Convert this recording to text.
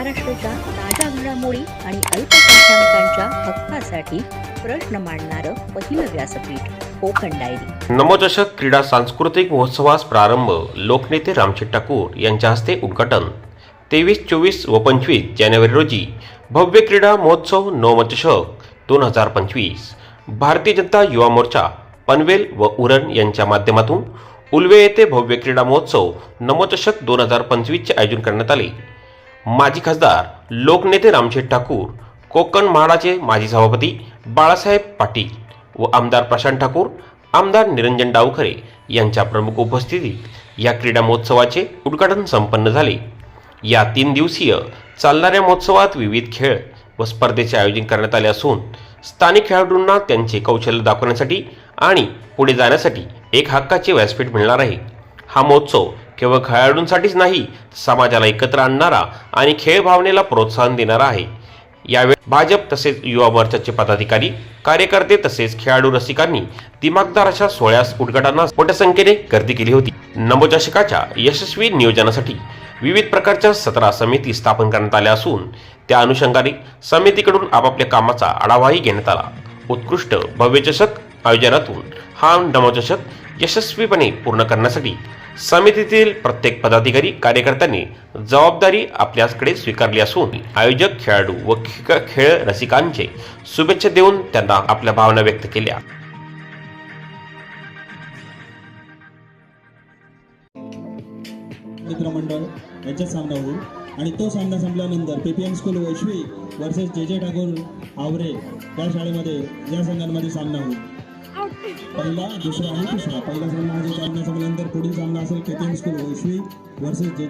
महाराष्ट्राच्या ताज्या घडामोडी आणि अल्पसंख्याकांच्या हक्कासाठी प्रश्न मांडणारं पहिलं व्यासपीठ कोकण डायरी. नमोचषक क्रीडा सांस्कृतिक महोत्सवास प्रारंभ लोकनेते रामशेठ ठाकूर यांच्या हस्ते उद्घाटन. तेवीस चोवीस व पंचवीस जानेवारी रोजी भव्य क्रीडा महोत्सव नवमचषक दोन हजार पंचवीस. भारतीय जनता युवा मोर्चा पनवेल व उरण यांच्या माध्यमातून उल्वे येथे भव्य क्रीडा महोत्सव नमोचषक दोन हजार पंचवीसचे आयोजन करण्यात आले. माजी खासदार लोकनेते रामशेठ ठाकूर कोकण म्हाडाचे माजी सभापती बाळासाहेब पाटील व आमदार प्रशांत ठाकूर आमदार निरंजन डावखरे यांच्या प्रमुख उपस्थितीत या क्रीडा महोत्सवाचे उद्घाटन संपन्न झाले. या तीन दिवसीय चालणाऱ्या महोत्सवात विविध खेळ व स्पर्धेचे आयोजन करण्यात आले असून स्थानिक खेळाडूंना त्यांचे कौशल्य दाखवण्यासाठी आणि पुढे जाण्यासाठी एक हक्काचे व्यासपीठ मिळणार आहे. हा महोत्सव केवळ खेळाडूंसाठीच नाही समाजाला एकत्र आणणारा आणि खेळ भावनेला प्रोत्साहन देणारा आहे. यावेळी भाजप तसेच युवा मोर्चाचे पदाधिकारी कार्यकर्ते तसेच खेळाडू रसिकांनी दिमागदार अशा सोहळ्यास उद्घाटनास मोठ्या संख्येने गर्दी केली होती. नमोचषकाच्या यशस्वी नियोजनासाठी विविध प्रकारच्या सतरा समिती स्थापन करण्यात आल्या असून त्या अनुषंगाने समितीकडून आपापल्या कामाचा आढावाही घेण्यात आला. उत्कृष्ट भव्य चषक आयोजनातून हा नमोचषक यशस्वीपणे पूर्ण करण्यासाठी समितीतील प्रत्येक पदाधिकारी कार्यकर्त्यांनी जबाबदारी आपल्याकडे स्वीकारली असून आयोजक खेळाडू व खेळ रसिकांचे शुभेच्छा देऊन त्यांना आपल्या भावना व्यक्त केल्या. मित्रमंडळ यांच्यात सामना होईल आणि तो सामना संपल्यानंतर पीपीएम स्कूल वैश्विक वर्सेस जे जे ठाकूर आवरे या शाळेमध्ये या संघांमध्ये सामना होईल. पहिला दुसरा आणि तिसरा. पहिला सामना आज जो सामना संपल्यानंतर पुढील सामना असेल केटीएम स्कूल वैश्विक वर्सेस जे